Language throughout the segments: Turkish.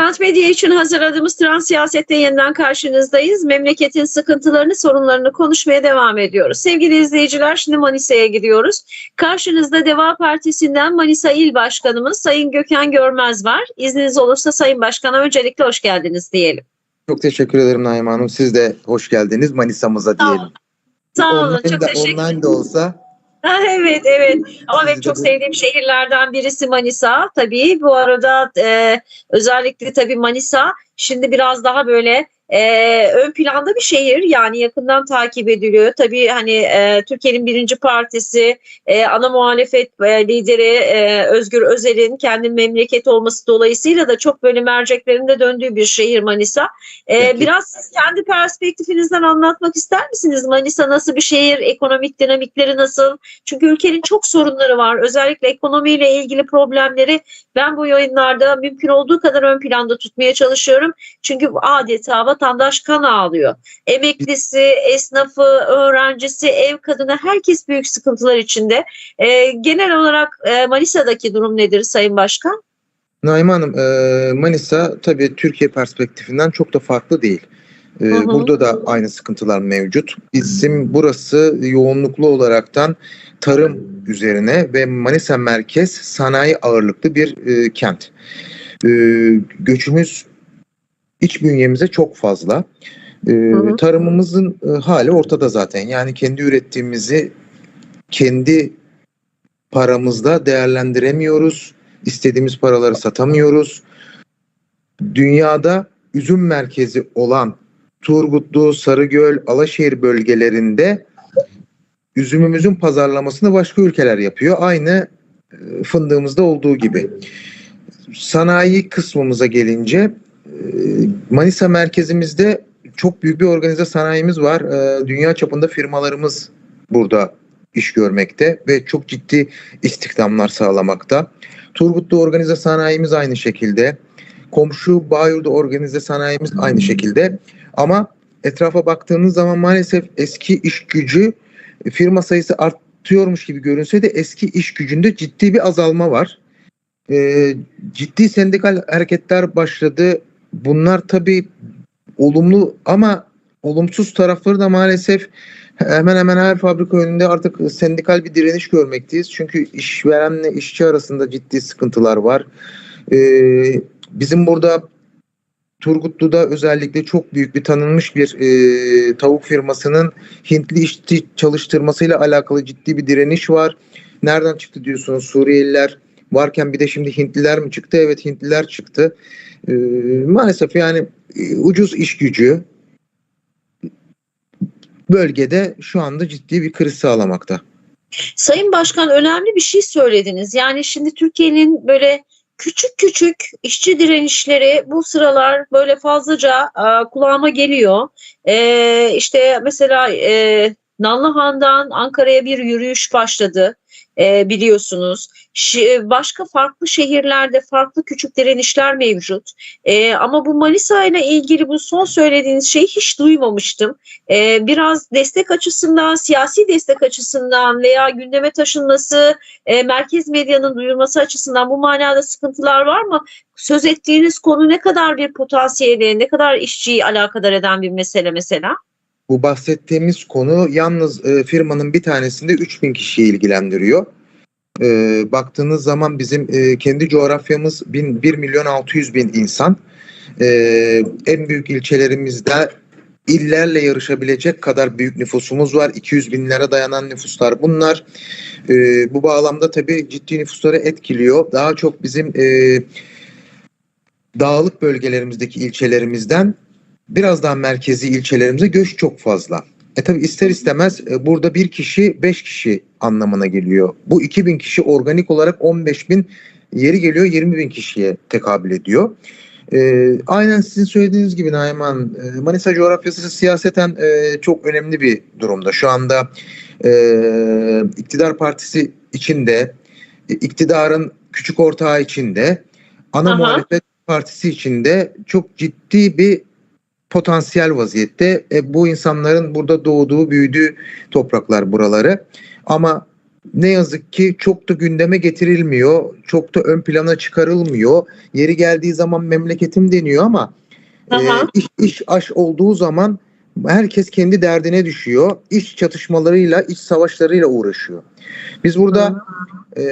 Trans Medya için hazırladığımız Trans Siyaset'te yeniden karşınızdayız. Memleketin sıkıntılarını, sorunlarını konuşmaya devam ediyoruz. Sevgili izleyiciler şimdi Manisa'ya gidiyoruz. Karşınızda Deva Partisi'nden Manisa İl Başkanımız Sayın Gökhan Görmez var. İzniniz olursa Sayın Başkan'a öncelikle hoş geldiniz diyelim. Çok teşekkür ederim Naim Hanım. Siz de hoş geldiniz Manisa'mıza Sağ diyelim. olun. Sağ olun, Online çok de, teşekkür online de olsa evet evet. Ama benim çok sevdiğim şehirlerden birisi Manisa. Tabii bu arada e, özellikle tabii Manisa şimdi biraz daha böyle e, ön planda bir şehir yani yakından takip ediliyor tabii hani e, Türkiye'nin birinci partisi e, ana muhalefet e, lideri e, Özgür Özel'in kendi memleket olması dolayısıyla da çok böyle merceklerinde döndüğü bir şehir Manisa. E, Peki. biraz siz kendi perspektifinizden anlatmak ister misiniz? Manisa nasıl bir şehir? Ekonomik dinamikleri nasıl? Çünkü ülkenin çok sorunları var. Özellikle ekonomiyle ilgili problemleri ben bu yayınlarda mümkün olduğu kadar ön planda tutmaya çalışıyorum. Çünkü adeta vatandaş kan ağlıyor. Emeklisi, esnafı, öğrencisi, ev kadını herkes büyük sıkıntılar içinde. Ee, genel olarak e, Manisa'daki durum nedir Sayın Başkan? Naim Hanım e, Manisa tabii Türkiye perspektifinden çok da farklı değil. E, Hı hı. Burada da aynı sıkıntılar mevcut. Bizim burası yoğunluklu olaraktan tarım üzerine ve Manisa merkez sanayi ağırlıklı bir e, kent. E, göçümüz iç bünyemize çok fazla. E, hı. tarımımızın e, hali ortada zaten. Yani kendi ürettiğimizi kendi paramızda değerlendiremiyoruz. İstediğimiz paraları satamıyoruz. Dünyada üzüm merkezi olan Turgutlu, Sarıgöl, Alaşehir bölgelerinde üzümümüzün pazarlamasını başka ülkeler yapıyor. Aynı e, fındığımızda olduğu gibi. Sanayi kısmımıza gelince Manisa merkezimizde çok büyük bir organize sanayimiz var. E, Dünya çapında firmalarımız burada iş görmekte ve çok ciddi istihdamlar sağlamakta. Turgutlu organize sanayimiz aynı şekilde. Komşu Bayur'da organize sanayimiz aynı şekilde. Ama etrafa baktığınız zaman maalesef eski iş gücü firma sayısı artıyormuş gibi görünse de eski iş gücünde ciddi bir azalma var. Ee, ciddi sendikal hareketler başladı. Bunlar tabii olumlu ama olumsuz tarafları da maalesef hemen hemen her fabrika önünde artık sendikal bir direniş görmekteyiz. Çünkü işverenle işçi arasında ciddi sıkıntılar var. Ee, bizim burada Turgutlu'da özellikle çok büyük bir tanınmış bir e, tavuk firmasının Hintli işçi çalıştırmasıyla alakalı ciddi bir direniş var. Nereden çıktı diyorsunuz Suriyeliler varken bir de şimdi Hintliler mi çıktı? Evet Hintliler çıktı. Ee, maalesef yani e, ucuz iş gücü bölgede şu anda ciddi bir kriz sağlamakta. Sayın Başkan önemli bir şey söylediniz. Yani şimdi Türkiye'nin böyle küçük küçük işçi direnişleri bu sıralar böyle fazlaca e, kulağıma geliyor. E, işte mesela e, Nallıhan'dan Ankara'ya bir yürüyüş başladı e, biliyorsunuz. Şi- başka farklı şehirlerde farklı küçük direnişler mevcut. E, ama bu Manisa ile ilgili bu son söylediğiniz şeyi hiç duymamıştım. E, biraz destek açısından, siyasi destek açısından veya gündeme taşınması, e, merkez medyanın duyulması açısından bu manada sıkıntılar var mı? Söz ettiğiniz konu ne kadar bir potansiyeli, ne kadar işçiyi alakadar eden bir mesele mesela? Bu bahsettiğimiz konu yalnız e, firmanın bir tanesinde 3000 kişiyi ilgilendiriyor. E, baktığınız zaman bizim e, kendi coğrafyamız 1, 1 milyon 600 bin insan. E, en büyük ilçelerimizde illerle yarışabilecek kadar büyük nüfusumuz var. 200 binlere dayanan nüfuslar bunlar. E, bu bağlamda tabii ciddi nüfusları etkiliyor. Daha çok bizim e, dağlık bölgelerimizdeki ilçelerimizden biraz daha merkezi ilçelerimize göç çok fazla. E tabi ister istemez e, burada bir kişi beş kişi anlamına geliyor. Bu 2000 kişi organik olarak 15 bin yeri geliyor 20 bin kişiye tekabül ediyor. E, aynen sizin söylediğiniz gibi Naiman e, Manisa coğrafyası siyaseten e, çok önemli bir durumda. Şu anda e, iktidar partisi içinde, e, iktidarın küçük ortağı içinde, ana Aha. muhalefet partisi içinde çok ciddi bir potansiyel vaziyette. E, bu insanların burada doğduğu, büyüdüğü topraklar buraları. Ama ne yazık ki çok da gündeme getirilmiyor. Çok da ön plana çıkarılmıyor. Yeri geldiği zaman memleketim deniyor ama e, iş, iş aş olduğu zaman herkes kendi derdine düşüyor. İş çatışmalarıyla, iç savaşlarıyla uğraşıyor. Biz burada e,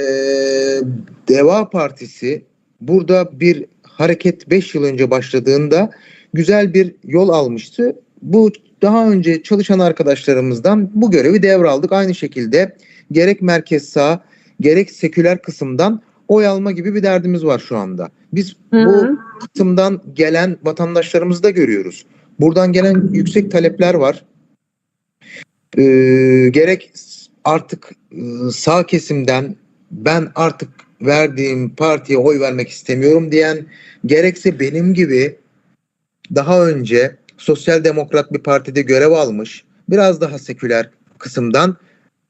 Deva Partisi burada bir hareket 5 yıl önce başladığında güzel bir yol almıştı. Bu daha önce çalışan arkadaşlarımızdan bu görevi devraldık. Aynı şekilde gerek merkez sağ gerek seküler kısımdan oy alma gibi bir derdimiz var şu anda. Biz Hı bu kısımdan gelen vatandaşlarımızı da görüyoruz. Buradan gelen yüksek talepler var. Ee, gerek artık e, sağ kesimden ben artık verdiğim partiye oy vermek istemiyorum diyen gerekse benim gibi daha önce sosyal demokrat bir partide görev almış biraz daha seküler kısımdan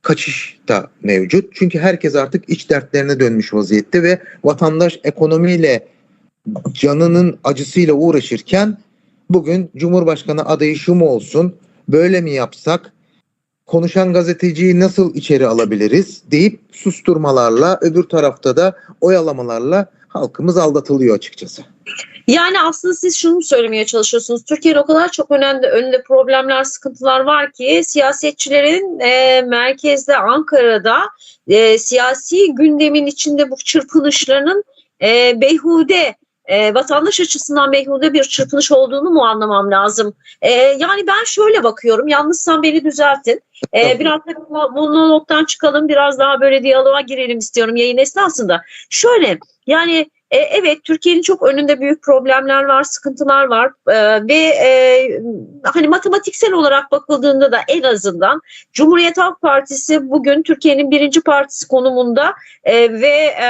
kaçış da mevcut. Çünkü herkes artık iç dertlerine dönmüş vaziyette ve vatandaş ekonomiyle canının acısıyla uğraşırken bugün Cumhurbaşkanı adayı şu mu olsun, böyle mi yapsak, konuşan gazeteciyi nasıl içeri alabiliriz deyip susturmalarla öbür tarafta da oyalamalarla halkımız aldatılıyor açıkçası. Yani aslında siz şunu söylemeye çalışıyorsunuz. Türkiye'de o kadar çok önemli önünde problemler, sıkıntılar var ki siyasetçilerin e, merkezde Ankara'da e, siyasi gündemin içinde bu çırpınışlarının e, beyhude e, vatandaş açısından beyhude bir çırpınış olduğunu mu anlamam lazım? E, yani ben şöyle bakıyorum. Yanlışsam beni düzeltin. E, biraz da monologdan çıkalım. Biraz daha böyle diyaloğa girelim istiyorum yayın esnasında. Şöyle yani e, evet Türkiye'nin çok önünde büyük problemler var, sıkıntılar var. E, ve e, hani matematiksel olarak bakıldığında da en azından Cumhuriyet Halk Partisi bugün Türkiye'nin birinci partisi konumunda e, ve e,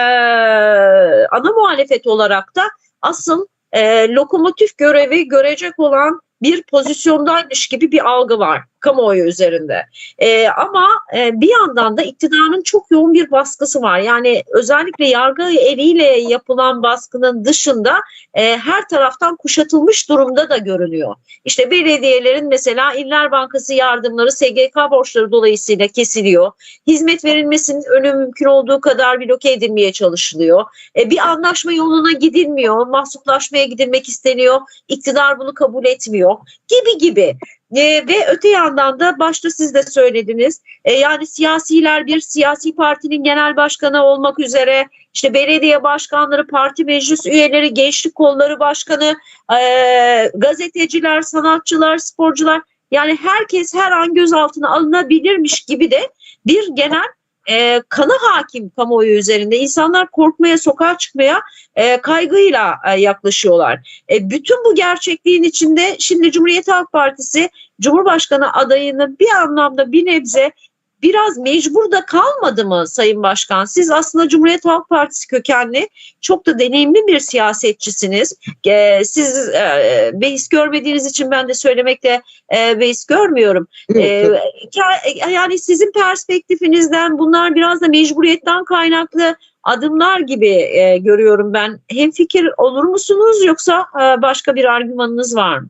ana muhalefet olarak da asıl e, lokomotif görevi görecek olan bir pozisyondaymış gibi bir algı var kamuoyu üzerinde. E, ama e, bir yandan da iktidarın çok yoğun bir baskısı var. Yani özellikle yargı eliyle yapılan baskının dışında e, her taraftan kuşatılmış durumda da görünüyor. İşte belediyelerin mesela İller Bankası yardımları SGK borçları dolayısıyla kesiliyor. Hizmet verilmesinin önü mümkün olduğu kadar bloke edilmeye çalışılıyor. E, bir anlaşma yoluna gidilmiyor. Mahsuplaşmaya gidilmek isteniyor. İktidar bunu kabul etmiyor. Gibi gibi. E, ve öte yandan da başta siz de söylediniz. E, yani siyasiler bir siyasi partinin genel başkanı olmak üzere işte belediye başkanları, parti meclis üyeleri, gençlik kolları başkanı, e, gazeteciler, sanatçılar, sporcular yani herkes her an gözaltına alınabilirmiş gibi de bir genel e, kanı hakim kamuoyu üzerinde. İnsanlar korkmaya, sokağa çıkmaya e, kaygıyla e, yaklaşıyorlar. E, bütün bu gerçekliğin içinde şimdi Cumhuriyet Halk Partisi Cumhurbaşkanı adayını bir anlamda bir nebze biraz mecbur da kalmadı mı Sayın Başkan? Siz aslında Cumhuriyet Halk Partisi kökenli çok da deneyimli bir siyasetçisiniz. E, siz e, beis görmediğiniz için ben de söylemekte e, beis görmüyorum. Ee, ka- yani sizin perspektifinizden bunlar biraz da mecburiyetten kaynaklı adımlar gibi e, görüyorum ben. Hem fikir olur musunuz yoksa e, başka bir argümanınız var mı?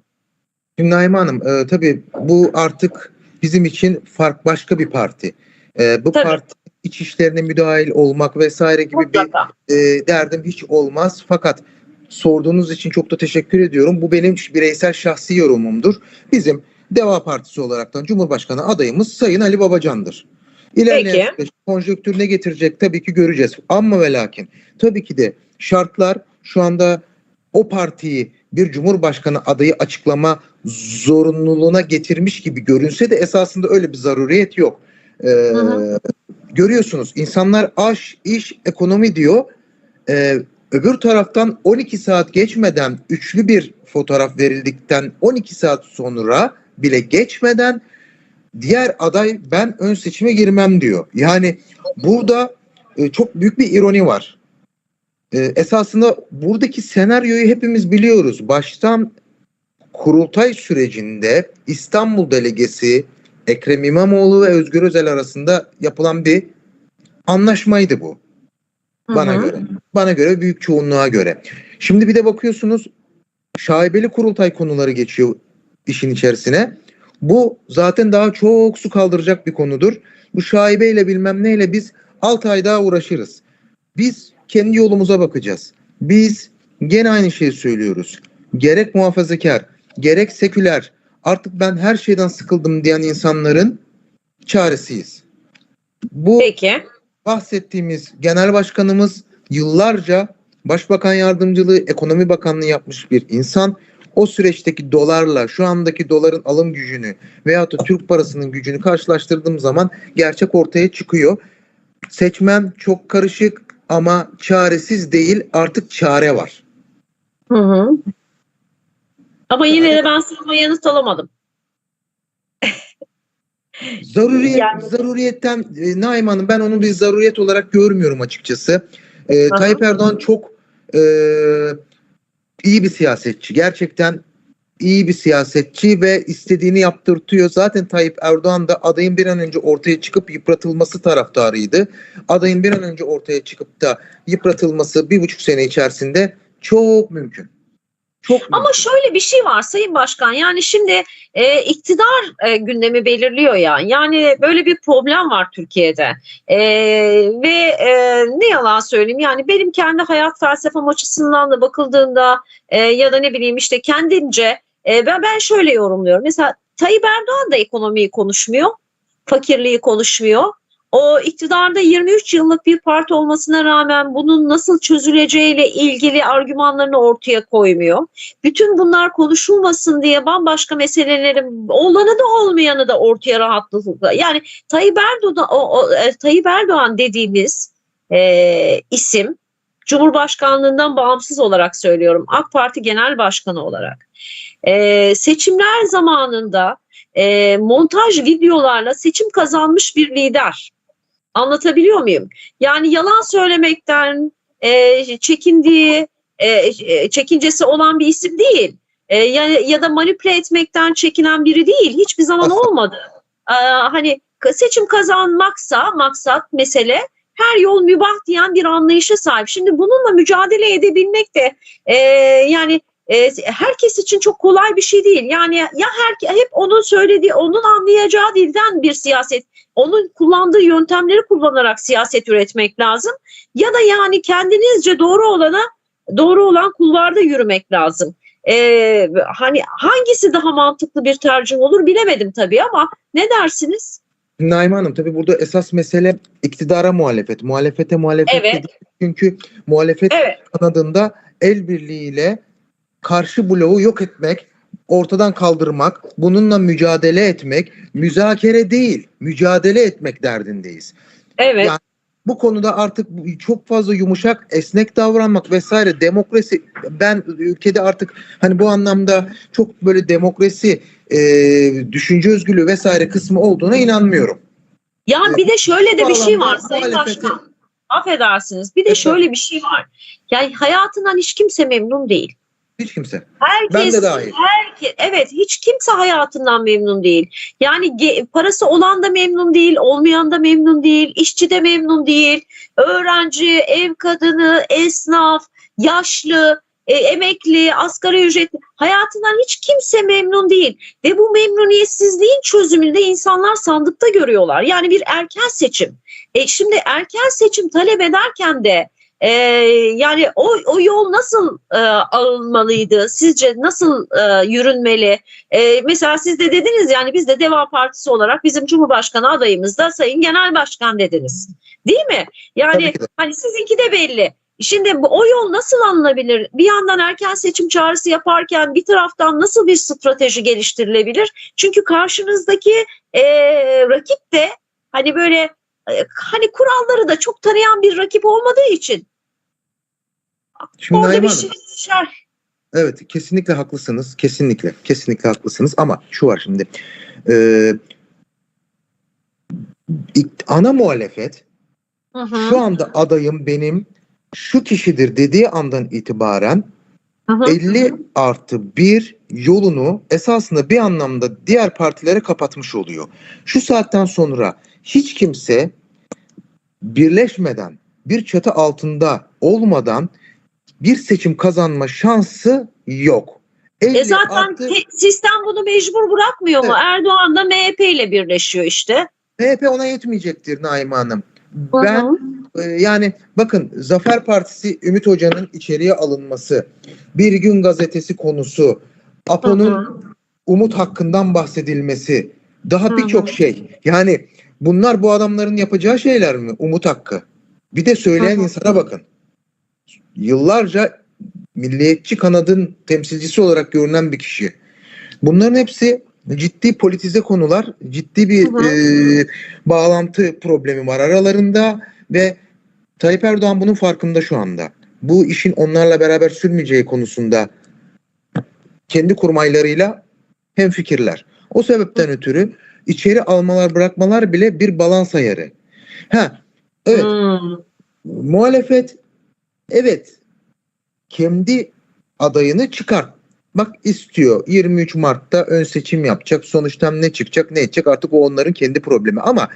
Şimdi Naime Hanım e, tabii bu artık bizim için fark başka bir parti. E, bu Tabii. parti iç işlerine müdahil olmak vesaire gibi bir Mutlaka. e, derdim hiç olmaz. Fakat sorduğunuz için çok da teşekkür ediyorum. Bu benim bireysel şahsi yorumumdur. Bizim Deva Partisi olaraktan Cumhurbaşkanı adayımız Sayın Ali Babacan'dır. İlerleyen Peki. süreç konjonktür ne getirecek tabii ki göreceğiz. Ama ve lakin tabii ki de şartlar şu anda o partiyi bir cumhurbaşkanı adayı açıklama zorunluluğuna getirmiş gibi görünse de esasında öyle bir zaruriyet yok. Ee, hı. Görüyorsunuz insanlar aş, iş, ekonomi diyor. Ee, öbür taraftan 12 saat geçmeden üçlü bir fotoğraf verildikten 12 saat sonra bile geçmeden diğer aday ben ön seçime girmem diyor. Yani burada e, çok büyük bir ironi var. E, esasında buradaki senaryoyu hepimiz biliyoruz. Baştan kurultay sürecinde İstanbul delegesi Ekrem İmamoğlu ve Özgür Özel arasında yapılan bir anlaşmaydı bu. Bana Hı hı. göre. Bana göre büyük çoğunluğa göre. Şimdi bir de bakıyorsunuz şaibeli kurultay konuları geçiyor işin içerisine. Bu zaten daha çok su kaldıracak bir konudur. bu şaibeyle bilmem neyle biz 6 ay daha uğraşırız. Biz kendi yolumuza bakacağız. Biz gene aynı şeyi söylüyoruz. Gerek muhafazakar, gerek seküler, artık ben her şeyden sıkıldım diyen insanların çaresiyiz. Bu Peki. bahsettiğimiz genel başkanımız yıllarca başbakan yardımcılığı, ekonomi bakanlığı yapmış bir insan. O süreçteki dolarla şu andaki doların alım gücünü veyahut da Türk parasının gücünü karşılaştırdığım zaman gerçek ortaya çıkıyor. Seçmen çok karışık ama çaresiz değil artık çare var. Hı hı. Ama yine de ben soruma yanıt alamadım. Zaruriyet, Yani- zaruriyetten e, Naim Hanım ben onu bir zaruriyet olarak görmüyorum açıkçası. E. Tayyip Erdoğan çok e, iyi bir siyasetçi. Gerçekten iyi bir siyasetçi ve istediğini yaptırtıyor. Zaten Tayyip Erdoğan da adayın bir an önce ortaya çıkıp yıpratılması taraftarıydı. Adayın bir an önce ortaya çıkıp da yıpratılması bir buçuk sene içerisinde çok mümkün. Çok Ama şöyle bir şey var Sayın Başkan. Yani şimdi e, iktidar e, gündemi belirliyor ya. Yani böyle bir problem var Türkiye'de. E, ve e, ne yalan söyleyeyim yani benim kendi hayat felsefem açısından da bakıldığında e, ya da ne bileyim işte kendimce e, ben, ben şöyle yorumluyorum. Mesela Tayyip Erdoğan da ekonomiyi konuşmuyor. Fakirliği konuşmuyor. O iktidarda 23 yıllık bir parti olmasına rağmen bunun nasıl çözüleceğiyle ilgili argümanlarını ortaya koymuyor. Bütün bunlar konuşulmasın diye bambaşka meselelerin olanı da olmayanı da ortaya rahatlıkla. Yani Tayyip Erdoğan, o, o, e, Tayyip Erdoğan dediğimiz e, isim Cumhurbaşkanlığından bağımsız olarak söylüyorum. AK Parti Genel Başkanı olarak. E, seçimler zamanında e, montaj videolarla seçim kazanmış bir lider. Anlatabiliyor muyum? Yani yalan söylemekten e, çekindiği, e, e, çekincesi olan bir isim değil. E, ya, ya da manipüle etmekten çekinen biri değil. Hiçbir zaman olmadı. E, hani seçim kazanmaksa maksat mesele her yol mübah diyen bir anlayışa sahip. Şimdi bununla mücadele edebilmek de e, yani e, herkes için çok kolay bir şey değil. Yani ya her hep onun söylediği, onun anlayacağı dilden bir siyaset, onun kullandığı yöntemleri kullanarak siyaset üretmek lazım. Ya da yani kendinizce doğru olana doğru olan kulvarda yürümek lazım. Ee, hani hangisi daha mantıklı bir tercih olur bilemedim tabii ama ne dersiniz? Naime Hanım tabii burada esas mesele iktidara muhalefet. Muhalefete muhalefet Evet. değil. Çünkü muhalefet Evet. kanadında el birliğiyle karşı bloğu yok etmek, ortadan kaldırmak, bununla mücadele etmek, müzakere değil, mücadele etmek derdindeyiz. Evet. Yani bu konuda artık çok fazla yumuşak, esnek davranmak vesaire demokrasi ben ülkede artık hani bu anlamda çok böyle demokrasi e, düşünce özgürlüğü vesaire kısmı olduğuna inanmıyorum. Ya bir de şöyle de bir şey var Sayın Başkan. Affedersiniz. Bir de Evet. şöyle bir şey var. Yani hayatından hiç kimse memnun değil. Hiç kimse. Herkes, Ben de dahil. herke- evet hiç kimse hayatından memnun değil. Yani ge- parası olan da memnun değil, olmayan da memnun değil, işçi de memnun değil, öğrenci, ev kadını, esnaf, yaşlı, e, emekli, asgari ücretli hayatından hiç kimse memnun değil. Ve bu memnuniyetsizliğin çözümünde insanlar sandıkta görüyorlar. Yani bir erken seçim. E, şimdi erken seçim talep ederken de ee, yani o, o yol nasıl e, alınmalıydı? Sizce nasıl e, yürünmeli? E, mesela siz de dediniz yani biz de Deva Partisi olarak bizim Cumhurbaşkanı adayımız da Sayın Genel Başkan dediniz. Değil mi? Yani de. hani sizinki de belli. Şimdi bu, o yol nasıl alınabilir? Bir yandan erken seçim çağrısı yaparken bir taraftan nasıl bir strateji geliştirilebilir? Çünkü karşınızdaki e, rakip de hani böyle e, hani kuralları da çok tanıyan bir rakip olmadığı için Şimdi orada bir şey düşer. Evet kesinlikle haklısınız. Kesinlikle. Kesinlikle haklısınız ama şu var şimdi. Ee, ana muhalefet Hı hı, şu anda adayım benim şu kişidir dediği andan itibaren hı hı. 50 artı 1 yolunu esasında bir anlamda diğer partilere kapatmış oluyor. Şu saatten sonra hiç kimse birleşmeden, bir çatı altında olmadan bir seçim kazanma şansı yok. 50 E zaten artı- te- sistem bunu mecbur bırakmıyor mu? Evet. Erdoğan da MHP ile birleşiyor işte. MHP ona yetmeyecektir Naime Hanım. Hı hı. Ben e, yani bakın Zafer Partisi Ümit Hoca'nın içeriye alınması, Bir Gün Gazetesi konusu, APO'nun umut hakkından bahsedilmesi, daha birçok şey. Yani bunlar bu adamların yapacağı şeyler mi? Umut hakkı. Bir de söyleyen insana bakın. Yıllarca milliyetçi kanadın temsilcisi olarak görünen bir kişi. Bunların hepsi ciddi politize konular, ciddi bir e, bağlantı problemi var aralarında ve Tayyip Erdoğan bunun farkında şu anda. Bu işin onlarla beraber sürmeyeceği konusunda kendi kurmaylarıyla hemfikirler. O sebepten ötürü içeri almalar bırakmalar bile bir balans ayarı. Ha, evet Hmm. muhalefet evet kendi adayını çıkartmak istiyor. 23 Mart'ta ön seçim yapacak. Sonuçta ne çıkacak ne edecek artık o onların kendi problemi ama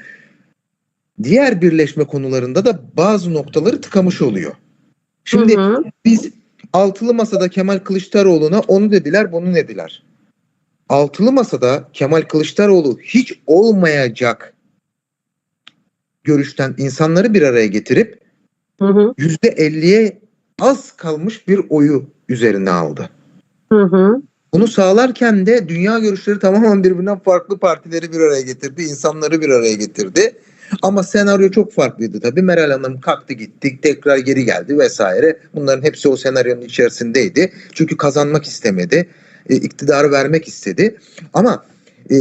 diğer birleşme konularında da bazı noktaları tıkamış oluyor. Şimdi Hı hı. biz altılı masada Kemal Kılıçdaroğlu'na onu dediler bunu dediler. Altılı masada Kemal Kılıçdaroğlu hiç olmayacak görüşten insanları bir araya getirip hı. %50'ye az kalmış bir oyu üzerine aldı. Hı hı. Bunu sağlarken de dünya görüşleri tamamen birbirinden farklı partileri bir araya getirdi, insanları bir araya getirdi. Ama senaryo çok farklıydı tabii. Meral Hanım kalktı gitti, tekrar geri geldi vesaire. Bunların hepsi o senaryonun içerisindeydi. Çünkü kazanmak istemedi, e, iktidarı vermek istedi. Ama e,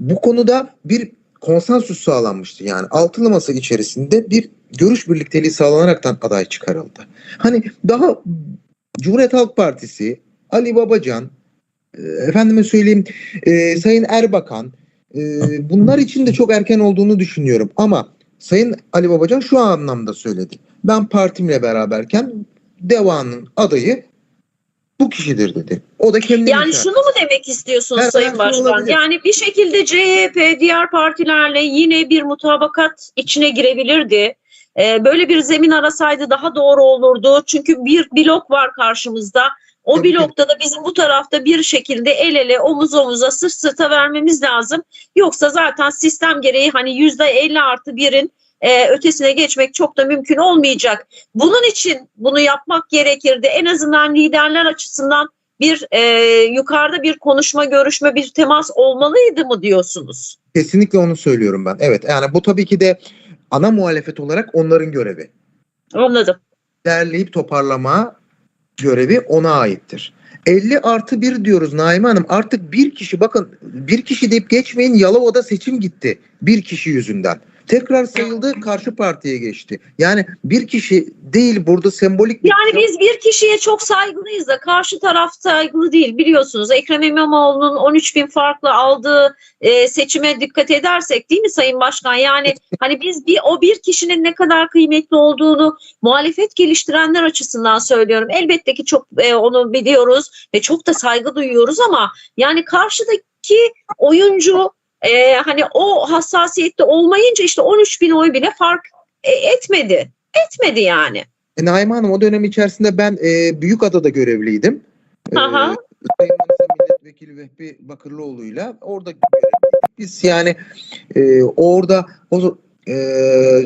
bu konuda bir konsensus sağlanmıştı. Yani altılı masa içerisinde bir görüş birlikteliği sağlanaraktan aday çıkarıldı. Hani daha Cumhuriyet Halk Partisi, Ali Babacan, e, efendime söyleyeyim e, Sayın Erbakan e, bunlar için de çok erken olduğunu düşünüyorum. Ama Sayın Ali Babacan şu anlamda söyledi. Ben partimle beraberken Deva'nın adayı bu kişidir dedi. O da kendini Yani işaret- şunu mu demek istiyorsunuz Her Sayın Başkan? olabilir. Yani bir şekilde CHP diğer partilerle yine bir mutabakat içine girebilirdi. Ee, böyle bir zemin arasaydı daha doğru olurdu. Çünkü bir blok var karşımızda. O blokta da bizim bu tarafta bir şekilde el ele omuz omuza sırt sırta vermemiz lazım. Yoksa zaten sistem gereği hani yüzde elli artı birin e, ötesine geçmek çok da mümkün olmayacak. Bunun için bunu yapmak gerekirdi. En azından liderler açısından bir e, yukarıda bir konuşma, görüşme, bir temas olmalıydı mı diyorsunuz? Kesinlikle onu söylüyorum ben. Evet yani bu tabii ki de ana muhalefet olarak onların görevi. Anladım. derleyip toparlama görevi ona aittir. 50 artı 1 diyoruz Naime Hanım. Artık bir kişi bakın bir kişi deyip geçmeyin Yalova'da seçim gitti. Bir kişi yüzünden. Tekrar sayıldı karşı partiye geçti. Yani bir kişi değil burada sembolik bir Yani biz bir kişiye çok saygılıyız da karşı taraf saygılı değil biliyorsunuz. Ekrem İmamoğlu'nun 13 bin farklı aldığı e, seçime dikkat edersek değil mi Sayın Başkan? Yani hani biz bir o bir kişinin ne kadar kıymetli olduğunu muhalefet geliştirenler açısından söylüyorum. Elbette ki çok e, onu biliyoruz ve çok da saygı duyuyoruz ama yani karşıdaki oyuncu e, hani o hassasiyette olmayınca işte 13 bin oy bile fark e, etmedi. Etmedi yani. E, Naime Hanım o dönem içerisinde ben e, Büyükada'da görevliydim. E, Aha. Sayın Manisa Milletvekili Vehbi Bakırlıoğlu'yla orada görevliydik. Biz yani e, orada o e,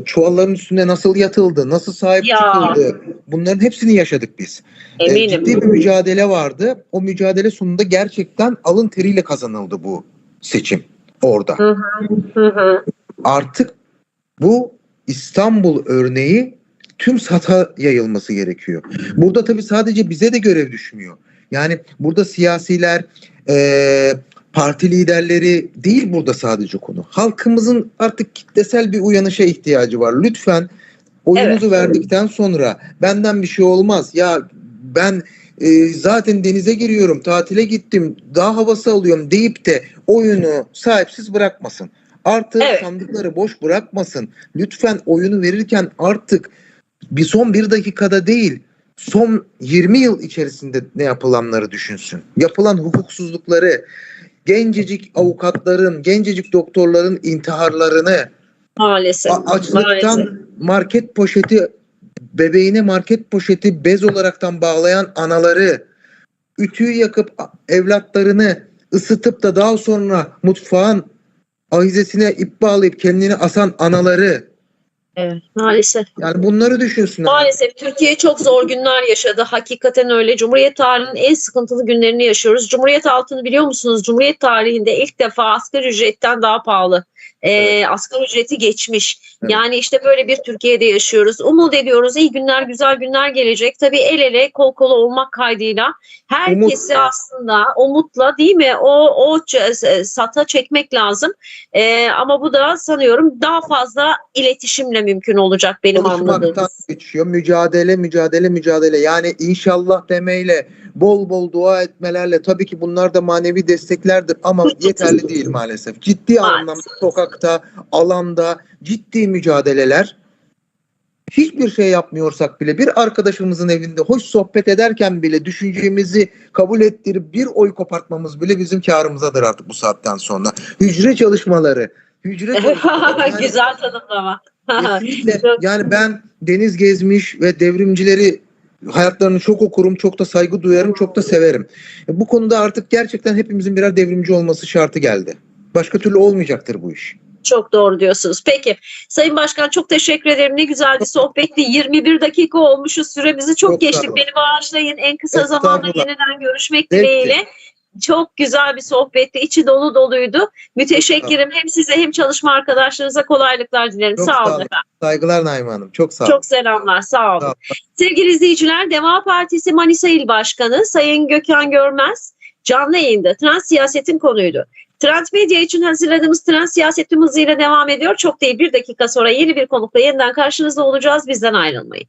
çuvalların üstünde nasıl yatıldı, nasıl sahip Ya. çıkıldı bunların hepsini yaşadık biz. E, Eminim. ciddi bir mücadele vardı. O mücadele sonunda gerçekten alın teriyle kazanıldı bu seçim orada. Hı hı hı. Artık bu İstanbul örneği tüm sata yayılması gerekiyor. Burada tabii sadece bize de görev düşmüyor. Yani burada siyasiler, eee, parti liderleri değil burada sadece konu. Halkımızın artık kitlesel bir uyanışa ihtiyacı var. Lütfen oyunuzu verdikten sonra benden bir şey olmaz. Ya ben e, zaten denize giriyorum, tatile gittim, daha havası alıyorum deyip de oyunu sahipsiz bırakmasın. Artık Evet. sandıkları boş bırakmasın. Lütfen oyunu verirken artık bir son bir dakikada değil, son 20 yıl içerisinde ne yapılanları düşünsün. Yapılan hukuksuzlukları, gencecik avukatların, gencecik doktorların intiharlarını, Maalesef. açlıktan Maalesef. market poşeti bebeğine market poşeti bez olaraktan bağlayan anaları, ütüyü yakıp evlatlarını ısıtıp da daha sonra mutfağın ahizesine ip bağlayıp kendini asan anaları Evet, maalesef. yani bunları düşünsünler. Maalesef Türkiye çok zor günler yaşadı. Hakikaten öyle. Cumhuriyet tarihinin en sıkıntılı günlerini yaşıyoruz. Cumhuriyet altını biliyor musunuz? Cumhuriyet tarihinde ilk defa asgari ücretten daha pahalı. Ee, asgari ücreti geçmiş. Evet. Yani işte böyle bir Türkiye'de yaşıyoruz. Umut ediyoruz. iyi günler, güzel günler gelecek. Tabii el ele, kol kola olmak kaydıyla herkesi aslında umutla değil mi? O o sata çekmek lazım. Ee, ama bu da sanıyorum daha fazla iletişimle mümkün olacak benim anladığım. geçiyor. Mücadele, mücadele, mücadele. Yani inşallah demeyle, bol bol dua etmelerle tabii ki bunlar da manevi desteklerdir ama yeterli değil maalesef. Ciddi Maalesef. anlamda sokakta, alanda ciddi mücadeleler hiçbir şey yapmıyorsak bile bir arkadaşımızın evinde hoş sohbet ederken bile düşüncemizi kabul ettirip bir oy kopartmamız bile bizim karımızadır artık bu saatten sonra. Hücre çalışmaları, hücre çalışmaları. Yani- Güzel tanımlama. Yani ben deniz gezmiş ve devrimcileri hayatlarını çok okurum, çok da saygı duyarım, çok da severim. Bu konuda artık gerçekten hepimizin birer devrimci olması şartı geldi. Başka türlü olmayacaktır bu iş. Çok doğru diyorsunuz. Peki Sayın Başkan çok teşekkür ederim. Ne güzeldi sohbetti. 21 dakika olmuşuz. Süremizi çok, Çok geçtik. Beni bağışlayın. En kısa zamanda yeniden görüşmek dileğiyle. Çok güzel bir sohbetti. İçi dolu doluydu. Müteşekkirim. Hem size hem çalışma arkadaşlarınıza kolaylıklar dilerim. Çok sağ olun efendim. Saygılar Naime Hanım. Çok sağ olun. Çok selamlar. Sağ olun. Sağ olun. Sevgili izleyiciler, Deva Partisi Manisa İl Başkanı Sayın Gökhan Görmez canlı yayında trans siyasetin konuydu. Trend Medya için hazırladığımız trans siyaset tüm hızıyla devam ediyor. Çok değil bir dakika sonra yeni bir konukla yeniden karşınızda olacağız. Bizden ayrılmayın.